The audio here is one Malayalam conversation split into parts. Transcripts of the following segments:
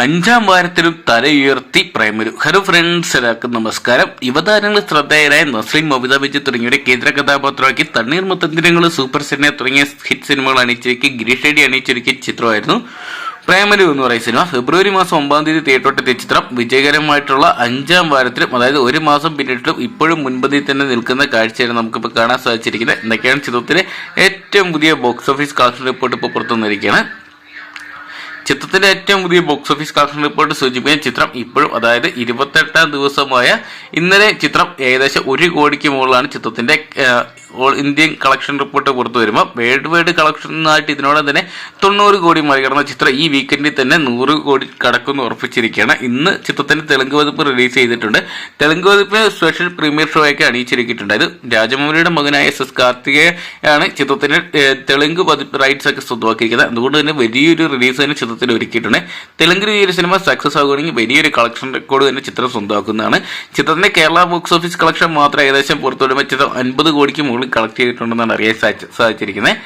അഞ്ചാം വാരത്തിലും തലയുയർത്തി പ്രേമരു. ഹലോ ഫ്രണ്ട്സ് എല്ലാവർക്കും നമസ്കാരം. യുവതാരങ്ങൾ ശ്രദ്ധേയരായ നസ്ലിം മമിത വിജയ് തുടങ്ങിയുടെ കേന്ദ്ര കഥാപാത്രമാക്കി തണ്ണീർ മുത്തന്തിരങ്ങൾ സൂപ്പർ സിനിമ തുടങ്ങിയ ഹിറ്റ് സിനിമകൾ അണിയിച്ചൊരുക്കി ഗിരീഷ് റെഡി അണിയിച്ചൊരുക്കിയ ചിത്രമായിരുന്നു. പ്രേമലു എന്ന് പറയുന്ന സിനിമ. ഫെബ്രുവരി മാസം ഒമ്പതാം തീയതി തിയേറ്ററോട്ടെത്തിയ ചിത്രം. വിജയകരമായിട്ടുള്ള അഞ്ചാം വാരത്തിലും അതായത് ഒരു മാസം പിന്നിട്ടിലും ഇപ്പോഴും മുൻപന്തിയിൽ തന്നെ നിൽക്കുന്ന കാഴ്ചയാണ് നമുക്കിപ്പോൾ കാണാൻ സാധിച്ചിരിക്കുന്നത്. എന്തൊക്കെയാണ് ചിത്രത്തിലെ ഏറ്റവും പുതിയ ബോക്സ് ഓഫീസ് കളക്ഷൻ റിപ്പോർട്ട് ഇപ്പോൾ പുറത്തു വന്നിരിക്കുകയാണ് ചിത്രത്തിന്റെ ഏറ്റവും പുതിയ ബോക്സ് ഓഫീസ് കളക്ഷൻ റിപ്പോർട്ട് സൂചിപ്പിക്കുന്ന ചിത്രം ഇപ്പോഴും അതായത് ഇരുപത്തെട്ടാം ദിവസമായ ഇന്നലെ ചിത്രം ഏകദേശം ഒരു കോടിക്ക് മുകളിലാണ് ചിത്രത്തിന്റെ ഓൾ ഇന്ത്യൻ കളക്ഷൻ റിപ്പോർട്ട് പുറത്തു വരുമ്പോൾ വേൾഡ് വൈഡ് കളക്ഷനായിട്ട് ഇതിനോടൊപ്പം തന്നെ തൊണ്ണൂറ് കോടി മറികടന്ന ചിത്രം ഈ വീക്കെൻഡിൽ തന്നെ നൂറ് കോടി കടക്കുമെന്ന് ഉറപ്പിച്ചിരിക്കുകയാണ്. ഇന്ന് ചിത്രത്തിന്റെ തെലുങ്ക് പതിപ്പ് റിലീസ് ചെയ്തിട്ടുണ്ട്. തെലുങ്ക് പതിപ്പ് സ്പെഷ്യൽ പ്രീമിയർ ഷോ ഒക്കെ അണിയിച്ചിരിക്കിയിട്ടുണ്ട് അത് രാജമൗലിയുടെ മകനായ എസ് എസ് കാർത്തികയാണ് ചിത്രത്തിന്റെ തെലുങ്ക് പതിപ്പ് റൈറ്റ്സ് ഒക്കെ സ്വന്തമാക്കിയിരിക്കുന്നത്. അതുകൊണ്ട് തന്നെ വലിയൊരു റിലീസ് തന്നെ ചിത്രത്തിൽ ഒരുക്കിയിട്ടുണ്ട്. തെലുങ്ക് ഒരു സിനിമ സക്സസ് ആകുകയാണെങ്കിൽ വലിയൊരു കളക്ഷൻ റെക്കോർഡ് തന്നെ ചിത്രം സ്വന്തമാക്കുന്നതാണ്. ചിത്രത്തിന്റെ കേരള ബോക്സ് ഓഫീസ് കളക്ഷൻ മാത്രം ഏകദേശം പുറത്തു വരുമ്പോൾ ചിത്രം അൻപത് കോടിക്ക് മുകളിൽ കളക്ട് ചെയ്തിട്ടുണ്ടെന്നാണ് അറിയാൻ സാധിച്ച- സാധിച്ചിരിക്കുന്നത്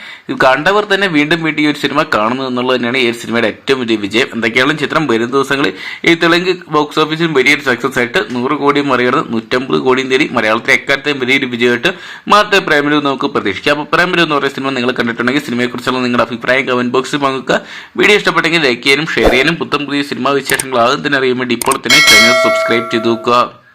കണ്ടവർ തന്നെ വീണ്ടും വീണ്ടും ഈ ഒരു സിനിമ കാണുന്നു എന്നുള്ളത് തന്നെയാണ് ഈ ഒരു സിനിമയുടെ ഏറ്റവും വലിയ വിജയം. എന്തൊക്കെയാണ് ചിത്രം വരും ദിവസങ്ങളിൽ ഈ തെലുങ്ക് ബോക്സ് ഓഫീസിൽ വലിയൊരു സക്സസ് ആയിട്ട് നൂറ് കോടിയും മറികടന്ന് നൂറ്റമ്പത് കോടിയും തേടി മലയാളത്തിലെ എക്കാലത്തെയും വലിയൊരു വിജയമായിട്ട് മാറ്റ പ്രേമലു നമുക്ക് പ്രതീക്ഷിക്കാം. അപ്പോൾ പ്രേമലു എന്ന് പറയുന്ന സിനിമ നിങ്ങൾ കണ്ടിട്ടുണ്ടെങ്കിൽ സിനിമയെക്കുറിച്ചുള്ള നിങ്ങളുടെ അഭിപ്രായം കമന്റ് ബോക്സിൽ പങ്കുക വീഡിയോ ഇഷ്ടപ്പെട്ടെങ്കിൽ ലൈക്ക് ചെയ്യാനും ഷെയർ ചെയ്യാനും പുത്തം പുതിയ സിനിമാ വിശേഷങ്ങൾ ആദ്യം തന്നെ അറിയാൻ വേണ്ടി ഇപ്പോൾ തന്നെ ചാനൽ സബ്സ്ക്രൈബ് ചെയ്തു നോക്കുക.